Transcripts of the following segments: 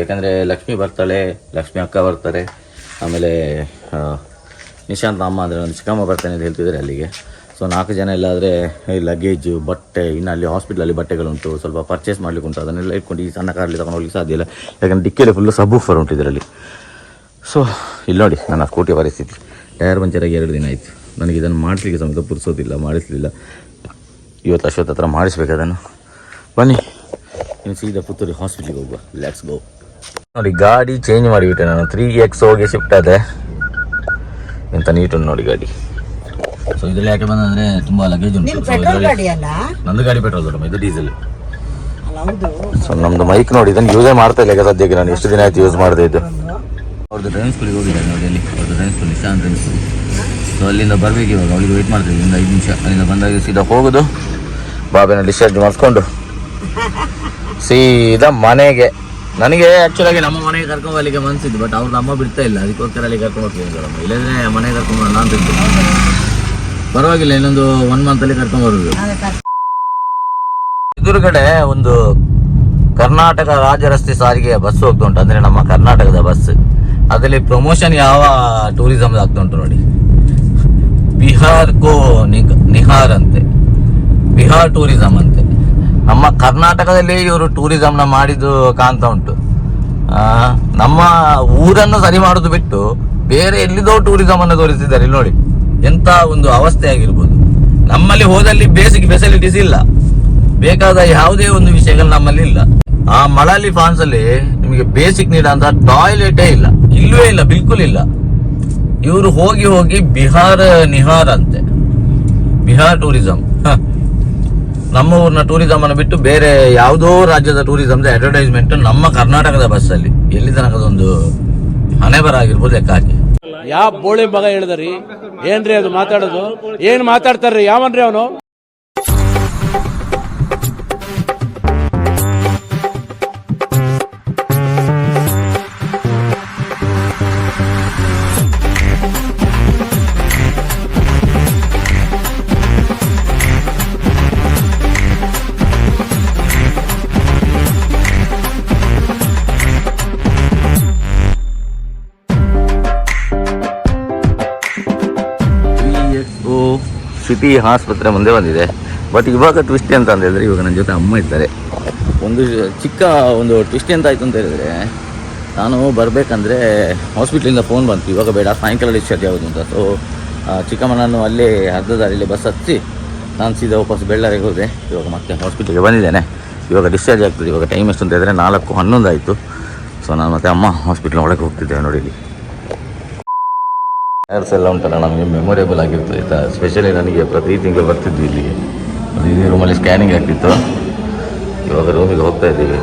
ಯಾಕಂದರೆ ಲಕ್ಷ್ಮಿ ಬರ್ತಾಳೆ, ಲಕ್ಷ್ಮಿ ಅಕ್ಕ ಬರ್ತಾರೆ, ಆಮೇಲೆ ನಿಶಾಂತ ಅಮ್ಮ ಅಂದರೆ ಒಂದು ಚಿಕ್ಕಮ್ಮ ಬರ್ತಾನೆ ಅಂತ ಹೇಳ್ತಿದ್ದಾರೆ ಅಲ್ಲಿಗೆ. ಸೊ ನಾಲ್ಕು ಜನ ಎಲ್ಲಾದರೆ ಲಗೇಜು ಬಟ್ಟೆ, ಇನ್ನು ಅಲ್ಲಿ ಹಾಸ್ಪಿಟ್ಲಲ್ಲಿ ಬಟ್ಟೆಗಳುಂಟು, ಸ್ವಲ್ಪ ಪರ್ಚೇಸ್ ಮಾಡ್ಲಿಕ್ಕೆ ಉಂಟು, ಅದನ್ನೆಲ್ಲ ಇಟ್ಕೊಂಡು ಈ ಸಣ್ಣ ಕಾರಲ್ಲಿ ತಗೊಂಡು ಹೋಗ್ಲಿಕ್ಕೆ ಸಾಧ್ಯ ಇಲ್ಲ. ಯಾಕಂದರೆ ಡಿಕ್ಕಿಯಲ್ಲಿ ಫುಲ್ಲು ಸಬೂಫರ್ ಉಂಟು ಇದರಲ್ಲಿ ಸೊ ಇಲ್ಲಿ ನೋಡಿ ನನ್ನ ಸ್ಕೂಟಿ ಪರಿಸ್ಥಿತಿ. ಟೈರ್ ಪಂಚರಾಗಿ ಎರಡು ದಿನ ಆಯಿತು. ನನಗೆ ಇದನ್ನು ಮಾಡಿಸ್ಲಿಕ್ಕೆ ಸಮೇತ ಪುರ್ಸೋದಿಲ್ಲ, ಮಾಡಿಸಲಿಲ್ಲ. ಇವತ್ತು ಅಶ್ವತ್ ಹತ್ರ ಮಾಡಿಸ್ಬೇಕು ಅದನ್ನು. ಬನ್ನಿ, ಇನ್ನು ಸೀದಾ ಪುತ್ತೂರು ಹಾಸ್ಪಿಟ್ಲಿಗೆ ಹೋಗುವ. ಲ್ಯಾಕ್ಸ್ ಗೋ ನೋಡಿ ಗಾಡಿ ಚೇಂಜ್ ಮಾಡಿಬಿಟ್ಟೆ ನಾನು. ತ್ರೀ ಎಕ್ಸ್ ಹೋಗಿ ಶಿಫ್ಟ್ ಆದೆ ಎಂತ ನೀಟ್ ಉಂಟು ನೋಡಿ ಗಾಡಿ. ಸೊ ಇದರಲ್ಲಿ ಯಾಕೆ ಬಂದಂದ್ರೆ ತುಂಬಾ ಲಗೇಜ್ ಉಂಟು. ನಂದು ಗಾಡಿ ಪೆಟ್ರೋಲ್ ದೊಡ್ಡ ಇದು ಡೀಸೆಲ್ ಸೊ ನಮ್ದು ಮೈಕ್ ನೋಡಿ ಇದನ್ನು ಯೂಸೇ ಮಾಡ್ತಾ ಇಲ್ಲ ಈಗ ಸದ್ಯಕ್ಕೆ ನಾನು. ಎಷ್ಟು ದಿನ ಆಯ್ತು ಯೂಸ್ ಮಾಡಿದೆ ಇದು ಅವ್ರದ್ದು ಡ್ರೈನ್ ಸ್ಕೂಲಿಗೆ ಹೋಗಿದ್ದಾರೆ ನೋಡಿ ಅಲ್ಲಿ ಅವ್ರದ್ದು driving school Nishant driving school so ಅಲ್ಲಿಂದ ಬರಬೇಕು ಇವಾಗ. ಅವಳಿಗೆ ವೆಯ್ಟ್ ಮಾಡ್ತೀವಿ ಇಲ್ಲಿಂದ ಐದು ನಿಮಿಷ. ಅಲ್ಲಿಂದ ಬಂದಾಗ ಸೀದಾ ಹೋಗೋದು. ಬಾಬೆನ ಡಿಸ್ಚಾರ್ಜ್ ಮಾಡಿಸ್ಕೊಂಡು ಸೀದಾ ಮನೆಗೆ. ನನಗೆ ಆ್ಯಕ್ಚುಲಾಗಿ ನಮ್ಮ ಮನೆಗೆ ಕರ್ಕೊಂಡು ಅಲ್ಲಿಗೆ ಮನ್ಸಿದ್ದು ಬಟ್ ಅವ್ರದ್ದು ಅಮ್ಮ ಬಿಡ್ತಾ ಇಲ್ಲ. ಅದಕ್ಕೋಸ್ಕರ ಅಲ್ಲಿ ಕರ್ಕೊಂಡು ಹೋಗ್ತೀನಿ ನಮ್ಮ ಇಲ್ಲದ್ರೆ ಮನೆಗೆ ಕರ್ಕೊಂಡು ಬರೋಣ ಅಂತ ಇತ್ತು. ಪರವಾಗಿಲ್ಲ ಇನ್ನೊಂದು ಒನ್ ಮಂತಲ್ಲಿ ಕರ್ಕೊಂಡು ಬರೋದು. ಎದುರುಗಡೆ ಒಂದು ಕರ್ನಾಟಕ ರಾಜ್ಯ ರಸ್ತೆ ಸಾರಿಗೆ ಬಸ್ ಹೋಗ್ತಾ ಉಂಟು. ಅಂದ್ರೆ ನಮ್ಮ ಕರ್ನಾಟಕದ ಬಸ್ ಅದರಲ್ಲಿ ಪ್ರಮೋಷನ್ ಯಾವ ಟೂರಿಸಂ ಆಗ್ತಾ ಉಂಟು ನೋಡಿ. ಬಿಹಾರ್ ಕೋ ನಿಹಾರ್ ಅಂತೆ. ಬಿಹಾರ್ ಟೂರಿಸಂ ಅಂತೆ. ನಮ್ಮ ಕರ್ನಾಟಕದಲ್ಲಿ ಇವರು ಟೂರಿಸಂನ ಮಾಡಿದ್ದು ಕಾಣ್ತಾ ಉಂಟು. ನಮ್ಮ ಊರನ್ನು ಸರಿ ಮಾಡೋದು ಬಿಟ್ಟು ಬೇರೆ ಎಲ್ಲಿದೋ ಟೂರಿಸಂ ಅನ್ನು ತೋರಿಸಿದ್ದಾರೆ, ಇಲ್ಲಿ ನೋಡಿ. ಎಂತ ಒಂದು ಅವಸ್ಥೆ ಆಗಿರ್ಬೋದು. ನಮ್ಮಲ್ಲಿ ಹೋದಲ್ಲಿ ಬೇಸಿಕ್ ಫೆಸಿಲಿಟೀಸ್ ಇಲ್ಲ. ಬೇಕಾದ ಯಾವುದೇ ಒಂದು ವಿಷಯಗಳು ನಮ್ಮಲ್ಲಿ ಇಲ್ಲ. ಆ ಮಳಲಿ ಫಾನ್ಸ್ ಅಲ್ಲಿ ನಿಮಗೆ ಬೇಸಿಕ್ ನೀಡಂತ ಟಾಯ್ಲೆಟೇ ಇಲ್ಲ. ಇಲ್ಲವೇ ಇಲ್ಲ, ಬಿಲ್ಕುಲ್ ಇಲ್ಲ. ಇವರು ಹೋಗಿ ಹೋಗಿ ಬಿಹಾರ ನಿಹಾರ್ ಅಂತೆ. ಬಿಹಾರ್ ಟೂರಿಸಂ. ನಮ್ಮ ಊರಿನ ಟೂರಿಸಂ ಅನ್ನು ಬಿಟ್ಟು ಬೇರೆ ಯಾವುದೋ ರಾಜ್ಯದ ಟೂರಿಸಂದ ಅಡ್ವರ್ಟೈಸ್ಮೆಂಟ್ ನಮ್ಮ ಕರ್ನಾಟಕದ ಬಸ್ಸಲ್ಲಿ ಎಲ್ಲಿ ತನಕದೊಂದು ಹಣೆ ಬರ ಆಗಿರ್ಬೋದು ಲೆಕ್ಕ ಹಾಕಿ. ಯಾವ ಬೋಳಿ ಮಗ ಹೇಳಿದ್ರಿ? ಏನ್ರಿ ಅದು ಮಾತಾಡೋದು? ಏನ್ ಮಾತಾಡ್ತಾರ್ರಿ? ಯಾವನ್ರಿ ಅವನು? ಸಿಟಿ ಆಸ್ಪತ್ರೆ ಮುಂದೆ ಬಂದಿದೆ. ಬಟ್ ಇವಾಗ ಟ್ವಿಸ್ಟ್ ಅಂತ ಹೇಳಿದ್ರೆ ಇವಾಗ ನನ್ನ ಜೊತೆ ಅಮ್ಮ ಇದ್ದಾರೆ. ಒಂದು ಚಿಕ್ಕ ಒಂದು ಟ್ವಿಸ್ಟ್ ಅಂತ ಆಯ್ತು ಅಂತ ಹೇಳಿದ್ರೆ ನಾನು ಬರಬೇಕಂದ್ರೆ ಹಾಸ್ಪಿಟ್ಲಿಂದ ಫೋನ್ ಬಂತು. ಇವಾಗ ಬೇಡ, ಸಾಯಂಕಾಲ ಡಿಸ್ಚಾರ್ಜ್ ಆಗೋದು ಅಂತ. ಸೊ ಚಿಕ್ಕಮ್ಮನನ್ನು ಅಲ್ಲೇ ಅರ್ಧ ದಾರಿಯಲ್ಲಿ ಬಸ್ ಹತ್ತಿ ನಾನು ಸೀದಾ ವಾಪಸ್ ಬೆಳ್ಳಾರಿಗೆ ಹೋದೆ. ಇವಾಗ ಮತ್ತೆ ಹಾಸ್ಪಿಟ್ಲಿಗೆ ಬಂದಿದ್ದೇನೆ. ಇವಾಗ ಡಿಸ್ಚಾರ್ಜ್ ಆಗ್ತದೆ. ಇವಾಗ ಟೈಮ್ ಎಷ್ಟು ಅಂತ ಹೇಳಿದ್ರೆ ನಾಲ್ಕು ಹನ್ನೊಂದು ಆಯಿತು. ಸೊ ನಾನು ಮತ್ತೆ ಅಮ್ಮ ಹಾಸ್ಪಿಟ್ಲ್ ಒಳಗೆ ಹೋಗ್ತಿದ್ದೆ ನೋಡಿ ಟೈರ್ಸ್ ಎಲ್ಲ ಉಂಟಲ್ಲ ನಮಗೆ ಮೆಮೊರೇಬಲ್ ಆಗಿರ್ತದೆ ಆಯಿತಾ? ಸ್ಪೆಷಲಿ ನನಗೆ ಪ್ರತಿ ತಿಂಗಳು ಬರ್ತಿದ್ವಿ ಇಲ್ಲಿಗೆ ಇದೇ ರೂಮಲ್ಲಿ ಸ್ಕ್ಯಾನಿಂಗ್ ಆಗ್ತಿತ್ತು. ಇವಾಗ ರೂಮಿಗೆ ಹೋಗ್ತಾ ಇದ್ದೀವಿ.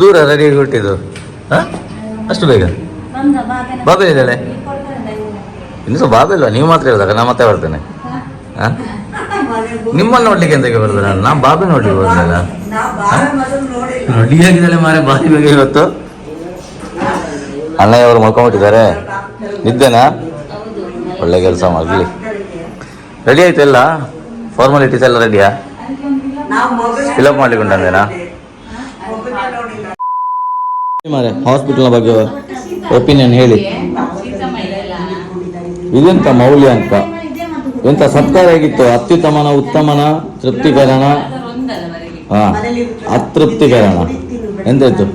ದೂರ ರೆಡಿ ಕೊಟ್ಟಿದ್ದು ಹಾಂ? ಅಷ್ಟು ಬೇಗ? ಬಾಬೆ ಇದ್ದಾಳೆ? ಇನ್ನು ಸ್ವಲ್ಪ ಬಾಬೆ ಇಲ್ವಾ ನೀವು ಮಾತ್ರ ಹೇಳಿದಾಗ ನಾ ಮತ್ತೆ ಬರ್ತೇನೆ ನಿಮ್ಮನ್ನು ನೋಡ್ಲಿಕ್ಕೆ ಎಂತಕ್ಕೆ ಬರ್ತೇನೆ ನಾನು ನಾ ಬಾಬೆ ನೋಡ್ಲಿಕ್ಕೆ ಬರ್ತೇನೆ ರೆಡಿ ಆಗಿದ್ದಾಳೆ ಮಾರೆ ಬಾರಿ ಬೇಗ ಇವತ್ತು. ಅಣ್ಣಯ್ಯ ಅವರು ಮಲ್ಕೊಂಡ್ಬಿಟ್ಟಿದ್ದಾರೆ ನಿದ್ದೆನಾ? ಒಳ್ಳೆ ಕೆಲಸ ಮಾಡಲಿ. ರೆಡಿ ಆಯ್ತು ಎಲ್ಲ? ಫಾರ್ಮಾಲಿಟೀಸ್ ಎಲ್ಲ ರೆಡಿಯಾ ಫಿಲಪ್ ಮಾಡ್ಲಿಕ್ಕೆ ಉಂಟಂದೇನಾ ಮಾರೆ ಹಾಸ್ಪಿಟಲ್ನ ಬಗ್ಗೆ ಒಪಿನಿಯನ್ ಹೇಳಿ. ಇದೆಂತ ಮೌಲ್ಯ ಅಂತ? ಎಂತ ಸತ್ಕಾರ ಆಗಿತ್ತು ಅತ್ಯುತ್ತಮನ ಉತ್ತಮನ ತೃಪ್ತಿಕರಣ ಹಾ ಅತೃಪ್ತಿಕರಣ. ಎಂತಾಯ್ತು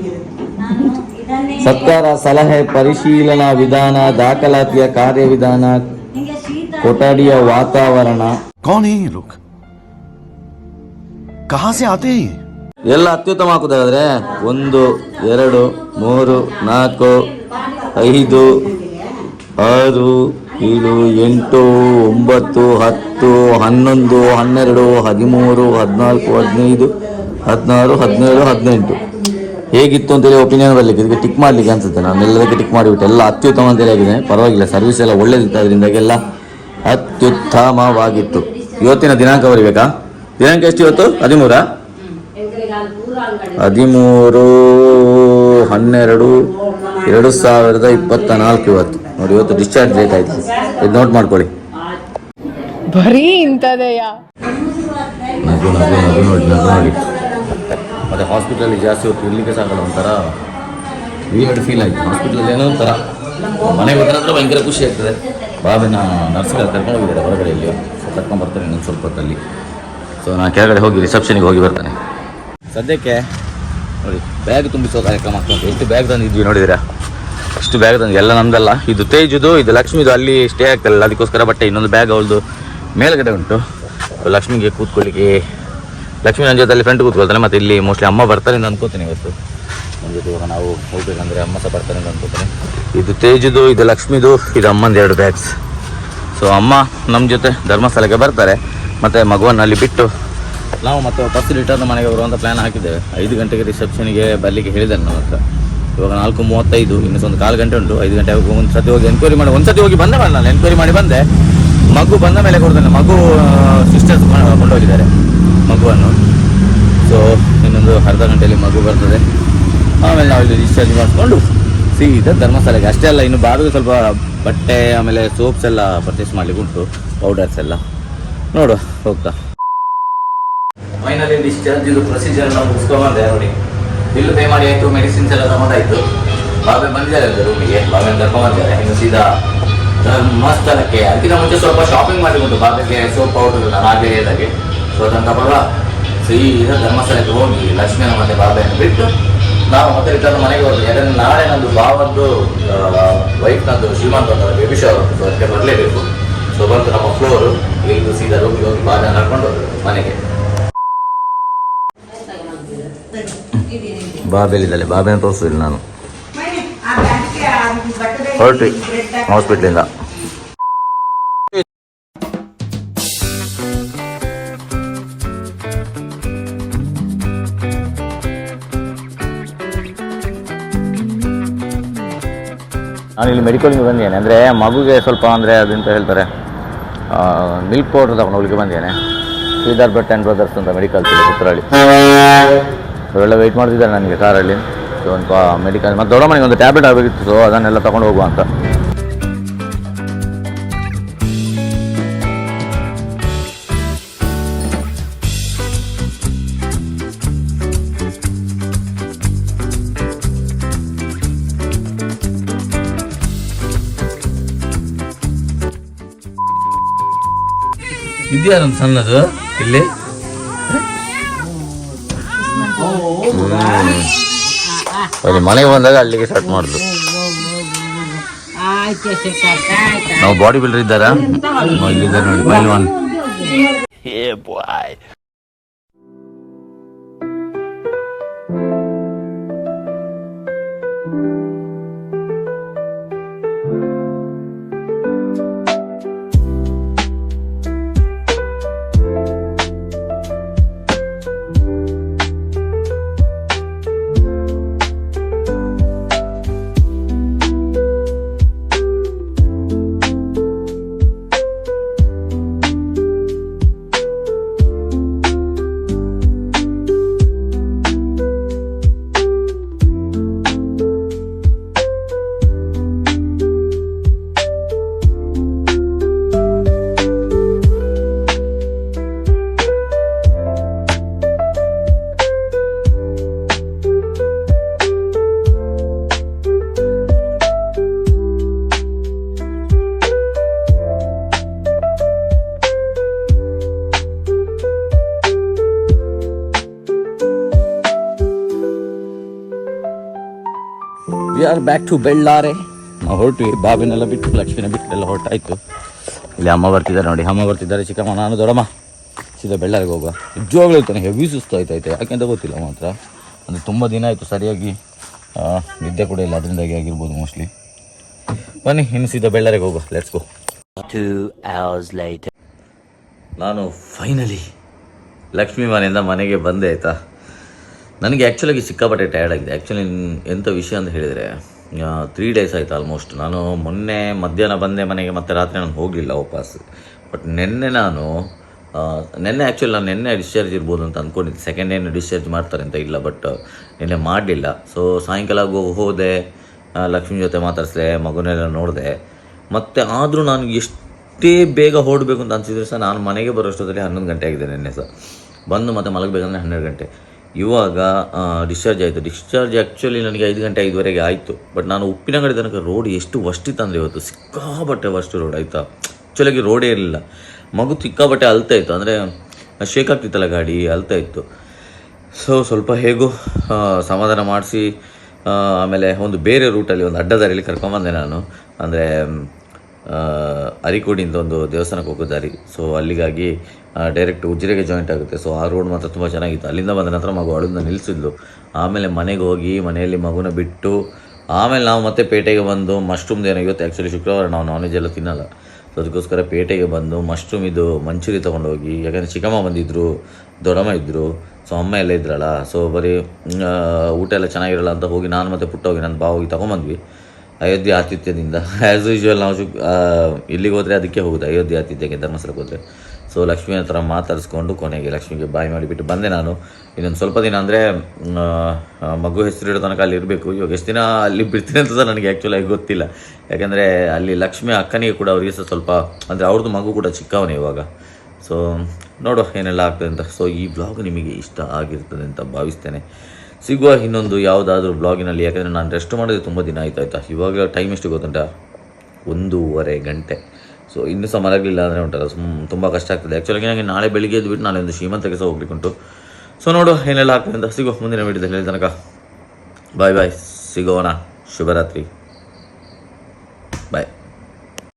ಸತ್ಕಾರ ಸಲಹೆ ಪರಿಶೀಲನಾ ವಿಧಾನ ದಾಖಲಾತಿಯ ಕಾರ್ಯವಿಧಾನ ಕೊಠಡಿಯ ವಾತಾವರಣ. ಎಲ್ಲ ಅತ್ಯುತ್ತಮ ಹಾಕುದಾದ್ರೆ? ಒಂದು ಎರಡು ಮೂರು ನಾಲ್ಕು ಐದು, ಆರು, ಏಳು, ಎಂಟು, ಒಂಬತ್ತು, ಹತ್ತು, ಹನ್ನೊಂದು, ಹನ್ನೆರಡು, ಹದಿಮೂರು, ಹದಿನಾಲ್ಕು, ಹದಿನೈದು, ಹದಿನಾರು, ಹದಿನೇಳು, ಹದಿನೆಂಟು. ಹೇಗಿತ್ತು ಅಂತೇಳಿ ಒಪಿನಿಯನ್ ಬರಲಿಕ್ಕೆ? ಇದಕ್ಕೆ ಟಿಕ್ ಮಾಡಲಿಕ್ಕೆ ಅನ್ಸುತ್ತೆ. ನಾನು ಎಲ್ಲದಕ್ಕೆ ಟಿಕ್ ಮಾಡಿಬಿಟ್ಟೆ ಎಲ್ಲ ಅತ್ಯುತ್ತಮ ಅಂತೇಳಿ ಆಗಿದೆ ಪರವಾಗಿಲ್ಲ ಸರ್ವಿಸ್ ಎಲ್ಲ ಒಳ್ಳೇದಿತ್ತು. ಅದರಿಂದಾಗೆಲ್ಲ ಅತ್ಯುತ್ತಮವಾಗಿತ್ತು. ಇವತ್ತಿನ ದಿನಾಂಕ ಬರಬೇಕಾ? ದಿನಾಂಕ ಎಷ್ಟು ಇವತ್ತು? ಹದಿಮೂರಾ? ಹದಿಮೂರು, ಹನ್ನೆರಡು ಎರಡು ಸಾವಿರದ ಇಪ್ಪತ್ತ ನಾಲ್ಕು ಇವತ್ತು. ನೋಡಿ ಇವತ್ತು ಡಿಸ್ಚಾರ್ಜ್ ಡೇಟ್ ಆಯ್ತು. ಇದು ನೋಟ್ ಮಾಡ್ಕೊಳ್ಳಿ. ಬರೀ ಇಂಥದೆಯಾ? ನಗು ನಗು ನಗು ನೋಡಿ ನಗು ನೋಡಿ. ಮತ್ತು ಹಾಸ್ಪಿಟಲಲ್ಲಿ ಜಾಸ್ತಿ ಹೊತ್ತು ಇರ್ಲಿಕ್ಕೆ ಸಾಕಲ್ಲ ಒಂಥರ ವಿಯರ್ಡ್ ಫೀಲ್ ಆಯಿತು. ಹಾಸ್ಪಿಟಲಲ್ಲಿ ಏನೋ ಒಂಥರ ಮನೆಗೆ ಹೋದ್ರೆ ಅಂದ್ರೆ ಭಯಂಕರ ಖುಷಿ ಆಗ್ತದೆ. ಬಾಬಿನ ನರ್ಸ್ಗಳು ಕರ್ಕೊಂಡು ಹೋಗಿದ್ದಾರೆ ಹೊರಗಡೆ ಇಲ್ಲಿ. ಕರ್ಕೊಂಡು ಬರ್ತಾರೆ ಇನ್ನೊಂದು ಸ್ವಲ್ಪ ಹೊತ್ತಲ್ಲಿ. ಸೊ ನಾನು ಕೆಳಗಡೆ ಹೋಗಿ ರಿಸೆಪ್ಷನಿಗೆ ಹೋಗಿ ಬರ್ತಾನೆ. ಸದ್ಯಕ್ಕೆ ನೋಡಿ ಬ್ಯಾಗ್ ತುಂಬಿಸೋ ಕಾರ್ಯಕ್ರಮ ಆಗ್ತದೆ ಎಷ್ಟು ಬ್ಯಾಗ್ ತಂದಿದ್ವಿ ನೋಡಿದಿರಾ ಅಷ್ಟು ಬ್ಯಾಗ್ ತಂದು ಎಲ್ಲ ನಮ್ದಲ್ಲ. ಇದು ತೇಜುದು, ಇದು ಲಕ್ಷ್ಮಿದು. ಅಲ್ಲಿ ಸ್ಟೇ ಆಗ್ತಲ್ಲ ಅದಕ್ಕೋಸ್ಕರ ಬಟ್ಟೆ, ಇನ್ನೊಂದು ಬ್ಯಾಗ್ ಅವಳದು ಮೇಲ್ಗಡೆ ಉಂಟು. ಲಕ್ಷ್ಮಿಗೆ ಕೂತ್ಕೊಳ್ಳಿಕ್ಕೆ. ಲಕ್ಷ್ಮಿ ನನ್ನ ಜೊತೆ ಅಲ್ಲಿ ಫ್ರೆಂಡ್ ಕೂತ್ಕೊಳ್ತಾನೆ. ಮತ್ತು ಇಲ್ಲಿ ಮೋಸ್ಟ್ಲಿ ಅಮ್ಮ ಬರ್ತಾರೆ ಅಂತ ಅನ್ಕೋತೀನಿ ಇವತ್ತು. ನನ್ನ ಜೊತೆ ಇವಾಗ ನಾವು ಹೋಗ್ಬೇಕಂದ್ರೆ ಅಮ್ಮ ಸಹ ಬರ್ತಾರೆ ಅಂತ ಅನ್ಕೋತೀನಿ. ಇದು ತೇಜುದು, ಇದು ಲಕ್ಷ್ಮಿದು, ಇದು ಅಮ್ಮಂದು ಎರಡು ಬ್ಯಾಗ್ಸ್ ಸೊ ಅಮ್ಮ ನಮ್ಮ ಜೊತೆ ಧರ್ಮಸ್ಥಳಕ್ಕೆ ಬರ್ತಾರೆ. ಮತ್ತು ಮಗುವನ್ನು ಅಲ್ಲಿ ಬಿಟ್ಟು ನಾವು ಮತ್ತೆ ವಾಪಸ್ ರಿಟರ್ನ್ ಮನೆಗೆ ಬರುವಂಥ ಪ್ಲ್ಯಾನ್ ಹಾಕಿದ್ದೇವೆ. ಐದು ಗಂಟೆಗೆ ರಿಸೆಪ್ಷನ್ಗೆ ಬರಲಿಕ್ಕೆ ಹೇಳಿದ್ದಾರೆ ನಮ್ಮ ಹತ್ರ. ಇವಾಗ ನಾಲ್ಕು ಮೂವತ್ತೈದು ಇನ್ನು ಒಂದು ಕಾಲು ಗಂಟೆ ಉಂಟು. ಐದು ಗಂಟೆ ಒಂದು ಸತಿ ಹೋಗಿ ಎನ್ಕ್ವೈರಿ ಮಾಡಿ, ಒಂದು ಸತಿ ಹೋಗಿ ಬಂದೆ ಮಾಡಿ ನಾನು. ಎನ್ಕ್ವೈರಿ ಮಾಡಿ ಬಂದೆ. ಮಗು ಬಂದ ಮೇಲೆ ಕೊಡ್ತಾನೆ. ಮಗು ಸಿಸ್ಟರ್ಸ್ ಕೊಂಡೋಗಿದ್ದಾರೆ. ಮಗುವನ್ನು. ಸೊ ಇನ್ನೊಂದು ಅರ್ಧ ಗಂಟೆಯಲ್ಲಿ ಮಗು ಬರ್ತದೆ. ಆಮೇಲೆ ನಾವು ಇಲ್ಲಿ ಡಿಸ್ಚಾರ್ಜ್ ಮಾಡಿಕೊಂಡು ಸೀದಾ ಧರ್ಮಸ್ಥಳಕ್ಕೆ. ಅಷ್ಟೇ ಅಲ್ಲ, ಇನ್ನು ಬಾಡಿಗೆ ಸ್ವಲ್ಪ ಬಟ್ಟೆ, ಆಮೇಲೆ ಸೋಪ್ಸ್ ಎಲ್ಲ ಪರ್ಚೇಸ್ ಮಾಡಲಿಕ್ಕೆ ಉಂಟು. ಪೌಡರ್ಸ್ ಎಲ್ಲ. ನೋಡುವ, ಹೋಗ್ತಾ. ಫೈನಲಿ ಡಿಸ್ಚಾರ್ಜ್ ಇದು ಪ್ರೊಸೀಜರ್ ನಾವು ಮುಗಿಸ್ಕೊಂಡ್ಬಂದೆ ನೋಡಿ. ಬಿಲ್ ಪೇ ಮಾಡಿ ಆಯಿತು ಮೆಡಿಸಿನ್ಸ್ ಎಲ್ಲ ತಗೊಂಡಾಯ್ತು ಬಾಬೆ ಬಂದಿದ್ದಾರೆ ಅಂತ ರೂಮಿಗೆ. ಬಾಬೆ ಕರ್ಕೊಂಡ್ಬಂದಿದ್ದಾರೆ ಇನ್ನು ಸೀದಾ ಧರ್ಮಸ್ಥಳಕ್ಕೆ. ಅದಕ್ಕಿಂತ ಮುಂಚೆ ಸ್ವಲ್ಪ ಶಾಪಿಂಗ್ ಮಾಡಿಕೊಂಡು ಬಾಬೆಗೆ. ಸೋಪ್ ಪೌಡರ್ ನಾನು ಆಗಲೇ ಹೇಳಿದಾಗೆ ಸೊ ಅದನ್ನು ತಗೊಳ್ಳ ಸೀದಾ ಧರ್ಮಸ್ಥಳಕ್ಕೆ ಹೋಗಿ ಲಕ್ಷ್ಮಿಯನ್ನು ಮತ್ತೆ ಬಾಬೆಯನ್ನು ಬಿಟ್ಟು ನಾವು ಮತ್ತೆ ರಿಟರ್ನ್ ಮನೆಗೆ ಹೋದ್ವಿ. ಯಾಕಂದ್ರೆ ನಾಳೆ ನಂದು ಬಾವಂದು ವೈಫ್ ನಂದು ಶ್ರೀಮಂತ ಅಂತ ಬೇಬಿ ಸೊ ಅದಕ್ಕೆ ಬರಲೇಬೇಕು. ಸೊ ಬಂತು ನಮ್ಮ ಫ್ಲೋರು ಇಲ್ಲಿ ಸೀದಾ ರೂಮಿಗೆ ಹೋಗಿ ಬಾಬೆ ನಡ್ಕೊಂಡು ಮನೆಗೆ. ಬಾಬೆಲಿದ್ದಾಳೆ ಬಾಬೆನ ತೋರಿಸಿಲ್ಲ ನಾನು ಹೊರಟ್ವಿ ಹಾಸ್ಪಿಟ್ಲಿಂದ ನಾನು ಇಲ್ಲಿ ಮೆಡಿಕಲ್ಗೆ ಬಂದಿದ್ದೇನೆ. ಅಂದರೆ ಮಗುಗೆ ಸ್ವಲ್ಪ ಅಂದರೆ ಅದಂತ ಹೇಳ್ತಾರೆ ಮಿಲ್ಕ್ ಪೌಡರ್ ತಗೊಂಡು ಹೋಗ್ಲಿಕ್ಕೆ ಬಂದಿದ್ದೇನೆ. ಶ್ರೀಧರ್ ಭಟ್ ಆ್ಯಂಡ್ ಬ್ರದರ್ಸ್ ಅಂತ ಮೆಡಿಕಲ್ ಪುತ್ತರಳ್ಳಿ ಅವರೆಲ್ಲ ವೆಯ್ಟ್ ಮಾಡ್ತಿದ್ದಾರೆ ನನಗೆ ಕಾರಲ್ಲಿ ಸೊ ಒಂದು ಮೆಡಿಕಲ್ ಮತ್ತು ದೊಡ್ಡ ಮನೆಗೆ ಒಂದು ಟ್ಯಾಬ್ಲೆಟ್ ಆಗಬೇಕಿತ್ತು ಸೊ ಅದನ್ನೆಲ್ಲ ತೊಗೊಂಡು ಹೋಗುವ ಅಂತ. ಇದೆಯಾ ನನ್ನ ಸಣ್ಣದು ಇಲ್ಲಿ? ಅಲ್ಲಿ ಮನೆಗೆ ಬಂದಾಗ ಅಲ್ಲಿಗೆ ಸ್ಟಾರ್ಟ್ ಮಾಡುದು. ಆಯ್ತು ಸಿಕ್ಕಾಯ್ತು ಆಯ್ತು ನಾವು ಬಾಡಿ ಬಿಲ್ಡರ್ ಇದ್ದಾರಾ? ಇಲ್ಲಿದ್ದಾರೆ ನೋಡಿ ಪೈಲ್ವಾನ್ we are back to Bellare ನಾವು ಹೊರಟ್ವಿ ಬಾಬಿನೆಲ್ಲ ಬಿಟ್ಟು ಲಕ್ಷ್ಮಿನ ಬಿಟ್ಟು ಎಲ್ಲ ಹೊರಟಾಯ್ತು. ಇಲ್ಲಿ ಅಮ್ಮ ಬರ್ತಿದ್ದಾರೆ ನೋಡಿ ಅಮ್ಮ ಬರ್ತಿದ್ದಾರೆ. ಚಿಕ್ಕಮ್ಮ ನಾನು ದೊಡ್ಡಮ್ಮ. ಸೀದಾ ಬೆಳ್ಳಾರಿಗೆ ಹೋಗುವ. ನಿಜವಾಗ್ಲೂ ಹೇಳ್ತಾನೆ ಹೆವಿ ಸುಸ್ತು ಆಯ್ತೈತೆ ಯಾಕೆಂತ ಗೊತ್ತಿಲ್ಲ ಮಾತ್ರ ಅಂದರೆ ತುಂಬ ದಿನ ಆಯಿತು ಸರಿಯಾಗಿ ನಿದ್ದೆ ಕೂಡ ಇಲ್ಲ ಅದರಿಂದಾಗಿ ಆಗಿರ್ಬೋದು ಮೋಸ್ಟ್ಲಿ ಬನ್ನಿ ಇನ್ನು ಸೀದಾ ಬೆಳ್ಳಾರಿಗೆ ಹೋಗುವ. ಲೆಟ್ಸ್ ಗೋ ನಾನು ಫೈನಲಿ ಲಕ್ಷ್ಮೀ ಮನೆಯಿಂದ ಮನೆಗೆ ಬಂದೆ ಆಯಿತಾ? ನನಗೆ ಆ್ಯಕ್ಚುಲಾಗಿ ಸಿಕ್ಕಾಪಟ್ಟೆ ಟಯರ್ಡ್ ಆಗಿದೆ. ಆ್ಯಕ್ಚುಲಿ ಎಂಥ ವಿಷಯ ಅಂತ ಹೇಳಿದರೆ ತ್ರೀ ಡೇಸ್ ಆಯಿತು ಆಲ್ಮೋಸ್ಟ್ ನಾನು ಮೊನ್ನೆ ಮಧ್ಯಾಹ್ನ ಬಂದೆ ಮನೆಗೆ, ಮತ್ತೆ ರಾತ್ರಿ ನಾನು ಹೋಗಲಿಲ್ಲ ವಾಪಸ್. ಬಟ್ ನಿನ್ನೆ ನಾನು ನಿನ್ನೆ ಆ್ಯಕ್ಚುಲಿ ನಾನು ನಿನ್ನೆ ಡಿಸ್ಚಾರ್ಜ್ ಇರ್ಬೋದು ಅಂತ ಅಂದ್ಕೊಂಡಿದ್ದೆ ಸೆಕೆಂಡ್ ಏನು ಡಿಸ್ಚಾರ್ಜ್ ಮಾಡ್ತಾರೆ ಅಂತ ಇಲ್ಲ ಬಟ್ ನಿನ್ನೆ ಮಾಡಲಿಲ್ಲ. ಸೊ ಸಾಯಂಕಾಲ ಹೋದೆ ಲಕ್ಷ್ಮಿ ಜೊತೆ ಮಾತಾಡಿಸಿದೆ, ಮಗುನೆಲ್ಲ ನೋಡಿದೆ. ಮತ್ತು ಆದರೂ ನಾನು ಎಷ್ಟೇ ಬೇಗ ಹೊರಡಬೇಕು ಅಂತ ಅನಿಸಿದ್ರೆ ಸಹ ನಾನು ಮನೆಗೆ ಬರೋಷ್ಟೊತ್ತಲ್ಲಿ ಹನ್ನೊಂದು ಗಂಟೆ ಆಗಿದೆ ನಿನ್ನೆ ಸಹ. ಬಂದು ಮತ್ತೆ ಮಲಗಬೇಕಂದ್ರೆ ಹನ್ನೆರಡು ಗಂಟೆ. ಇವಾಗ ಡಿಸ್ಚಾರ್ಜ್ ಆಯಿತು. ಡಿಸ್ಚಾರ್ಜ್ ಆ್ಯಕ್ಚುಲಿ ನನಗೆ ಐದು ಗಂಟೆ ಐದುವರೆಗೆ ಆಯಿತು. ಬಟ್ ನಾನು ಉಪ್ಪಿನಂಗಡಿ ತನಕ ರೋಡ್ ಎಷ್ಟು ವಷ್ಟಿತ್ತಂದರೆ ಇವತ್ತು? ಸಿಕ್ಕಾಬಟ್ಟೆ ವಷ್ಟು ರೋಡ್ ಆಯಿತಾ? ಆ್ಯಕ್ಚುಲಾಗಿ ರೋಡೇ ಇರಲಿಲ್ಲ. ಮಗು ಸಿಕ್ಕಾಬಟ್ಟೆ ಅಲ್ತಾ ಇತ್ತು. ಅಂದರೆ ಶೇಕ್ ಆಗ್ತಿತ್ತಲ್ಲ ಗಾಡಿ, ಅಲ್ತಾ ಇತ್ತು. ಸೊ ಸ್ವಲ್ಪ ಹೇಗೋ ಸಮಾಧಾನ ಮಾಡಿಸಿ ಆಮೇಲೆ ಒಂದು ಬೇರೆ ರೂಟಲ್ಲಿ ಒಂದು ಅಡ್ಡದಾರಿಯಲ್ಲಿ ಕರ್ಕೊಂಬಂದೆ ನಾನು. ಅಂದರೆ ಅರಿಕೋಡಿಂದ ಒಂದು ದೇವಸ್ಥಾನಕ್ಕೆ ಹೋಗೋ ದಾರಿ. ಸೊ ಅಲ್ಲಿಗಾಗಿ ಡೈರೆಕ್ಟ್ ಉಜಿರೆಗೆ ಜಾಯಿಂಟ್ ಆಗುತ್ತೆ. ಸೊ ಆ ರೋಡ್ ಮಾತ್ರ ತುಂಬ ಚೆನ್ನಾಗಿತ್ತು. ಅಲ್ಲಿಂದ ಬಂದ ನಂತರ ಮಗು ಅಳನ್ನ ನಿಲ್ಲಿಸಿದ್ಲು ಆಮೇಲೆ ಮನೆಗೆ ಹೋಗಿ, ಮನೆಯಲ್ಲಿ ಮಗುನ ಬಿಟ್ಟು, ಆಮೇಲೆ ನಾವು ಮತ್ತೆ ಪೇಟೆಗೆ ಬಂದು ಮಶ್ರೂಮ್ದು ಏನೋ ಇವತ್ತು ಆ್ಯಕ್ಚುಲಿ ಶುಕ್ರವಾರ ನಾವು ನಾನ್ ವೆಜ್ ಎಲ್ಲ ತಿನ್ನಲ್ಲ. ಸೊ ಅದಕ್ಕೋಸ್ಕರ ಪೇಟೆಗೆ ಬಂದು ಮಶ್ರೂಮ್ ಇದು ಮಂಚೂರಿ ತೊಗೊಂಡೋಗಿ, ಯಾಕಂದರೆ ಚಿಕ್ಕಮ್ಮ ಬಂದಿದ್ದರು ದೊಡ್ಡಮ್ಮ ಇದ್ದರು ಸೊ ಅಮ್ಮ ಎಲ್ಲ ಇದ್ರಲ್ಲ. ಸೊ ಬರೀ ಊಟ ಎಲ್ಲ ಚೆನ್ನಾಗಿರಲ್ಲ ಅಂತ ಹೋಗಿ ನಾನು ಮತ್ತೆ ಪುಟ್ಟ ಹೋಗಿ ನನ್ನ ಬಾ ಹೋಗಿ ತೊಗೊಂಬಂದ್ವಿ. ಅಯೋಧ್ಯೆ ಆತಿಥ್ಯದಿಂದ. ಆ್ಯಸ್ ಯೂಶ್ವಲ್ ನಾವು ಇಲ್ಲಿಗೆ ಹೋದರೆ ಅದಕ್ಕೆ ಹೋಗುದು, ಅಯೋಧ್ಯೆ ಆತಿಥ್ಯಕ್ಕೆ, ಧರ್ಮಸ್ಥಳಕ್ಕೆ ಹೋದರೆ. ಸೊ ಲಕ್ಷ್ಮಿ ಹತ್ರ ಮಾತಾಡಿಸ್ಕೊಂಡು ಕೊನೆಗೆ ಲಕ್ಷ್ಮಿಗೆ ಬಾಯಿ ಮಾಡಿಬಿಟ್ಟು ಬಂದೆ ನಾನು. ಇನ್ನೊಂದು ಸ್ವಲ್ಪ ದಿನ ಅಂದರೆ ಮಗು ಹೆಸರು ಇಡೋ ತನಕ ಅಲ್ಲಿ ಇರಬೇಕು. ಇವಾಗ ಎಷ್ಟು ದಿನ ಅಲ್ಲಿ ಬಿಡ್ತೀನಿ ಅಂತ ಸಹ ನನಗೆ ಆ್ಯಕ್ಚುಲಾಗಿ ಗೊತ್ತಿಲ್ಲ. ಯಾಕೆಂದರೆ ಅಲ್ಲಿ ಲಕ್ಷ್ಮಿ ಅಕ್ಕನಿಗೆ ಕೂಡ ಅವರಿಗೆ ಸಹ ಸ್ವಲ್ಪ, ಅಂದರೆ ಅವ್ರದ್ದು ಮಗು ಕೂಡ ಚಿಕ್ಕವನೇ ಇವಾಗ. ಸೊ ನೋಡುವ ಏನೆಲ್ಲ ಆಗ್ತದೆ ಅಂತ. ಸೊ ಈ ಬ್ಲಾಗ್ ನಿಮಗೆ ಇಷ್ಟ ಆಗಿರ್ತದೆ ಅಂತ ಭಾವಿಸ್ತೇನೆ. ಸಿಗುವ ಇನ್ನೊಂದು ಯಾವುದಾದ್ರೂ ಬ್ಲಾಗಿನಲ್ಲಿ, ಯಾಕಂದರೆ ನಾನು ರೆಸ್ಟ್ ಮಾಡೋದು ತುಂಬ ದಿನ ಆಯ್ತು, ಆಯ್ತಾ? ಇವಾಗ ಟೈಮ್ ಎಷ್ಟು ಗೊತ್ತುಂಟ? ಒಂದೂವರೆ ಗಂಟೆ. ಸೊ ಇನ್ನೂ ಸಹ ಮಲಗಲಿಲ್ಲ ಅಂದರೆ ಉಂಟಲ್ಲ, ಸುಮ್ ತುಂಬ ಕಷ್ಟ ಆಗ್ತದೆ. ಆ್ಯಕ್ಚುಲಾಗಿ ನನಗೆ ನಾಳೆ ಬೆಳಿಗ್ಗೆ ಎದ್ದುಬಿಟ್ಟು ನಾಳೆ ಒಂದು ಶ್ರೀಮಂತಕ್ಕೆ ಸಹ ಹೋಗ್ಲಿಕ್ಕುಂಟು. ಸೊ ನೋಡು, ಏನೆಲ್ಲ ಆಗ್ತದೆ ಅಂತ ಸಿಗೋ ಮುಂದಿನ ವಿಡಿಯೋದಲ್ಲಿ ತನಕ. ಬಾಯ್ ಬಾಯ್ ಸಿಗೋಣ. ಶುಭರಾತ್ರಿ.